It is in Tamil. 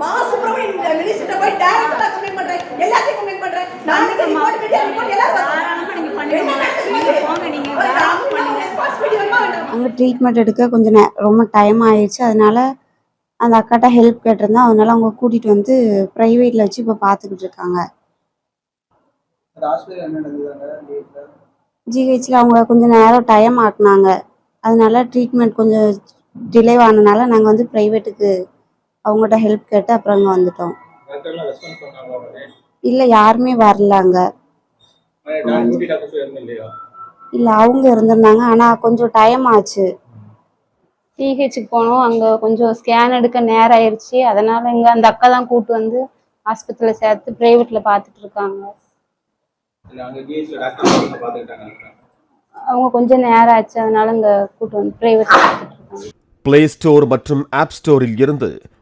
மா சுப்பிரமணியன் மினிஸ்டர் போய் டைரக்டா கம்ப்ளைண்ட் பண்றேன். எல்லாத்தையும் கம்ப்ளைண்ட் பண்றேன். ரிப்போர்ட் மீடியா ரிப்போர்ட் எல்லாரும்? அங்கே ட்ரீட்மெண்ட் எடுக்க கொஞ்சம் ரொம்ப டைம் ஆயிடுச்சு. அதனால அந்த அக்காட்ட ஹெல்ப் கேட்டிருந்தோம். அதனால அவங்க கூட்டிகிட்டு வந்து ப்ரைவேட்டில் வச்சு இப்போ பார்த்துக்கிட்டு இருக்காங்க. ஜிஹெச்சில் அவங்க கொஞ்சம் நேரம் டைம் ஆக்குனாங்க. அதனால ட்ரீட்மெண்ட் கொஞ்சம் டிலே ஆனனால நாங்கள் வந்து ப்ரைவேட்டுக்கு அவங்ககிட்ட ஹெல்ப் கேட்டு அப்புறம் இங்கே வந்துட்டோம் இல்லை யாருமே வரல அங்கே. இல்லையா இல்லை அவங்க இருந்திருந்தாங்க. ஆனால் கொஞ்சம் டைம் ஆச்சு. டிஹெச்சுக்கு போனோம். அங்கே கொஞ்சம் ஸ்கேன் எடுக்க நேரம் ஆயிடுச்சு அதனால இங்கே அந்த அக்கா தான் கூட்டு வந்து ஆஸ்பத்திரியில் சேர்த்து ப்ரைவேட்டில் பார்த்துட்டு இருக்காங்க. அங்க அவங்க கொஞ்சம் நேரம் ஆச்சு. அதனால இங்கே கூட்டு வந்து ப்ரைவேட்டில் பார்த்துட்டு இருக்காங்க. பிளே ஸ்டோர் மற்றும் ஆப் ஸ்டோரில் இருந்து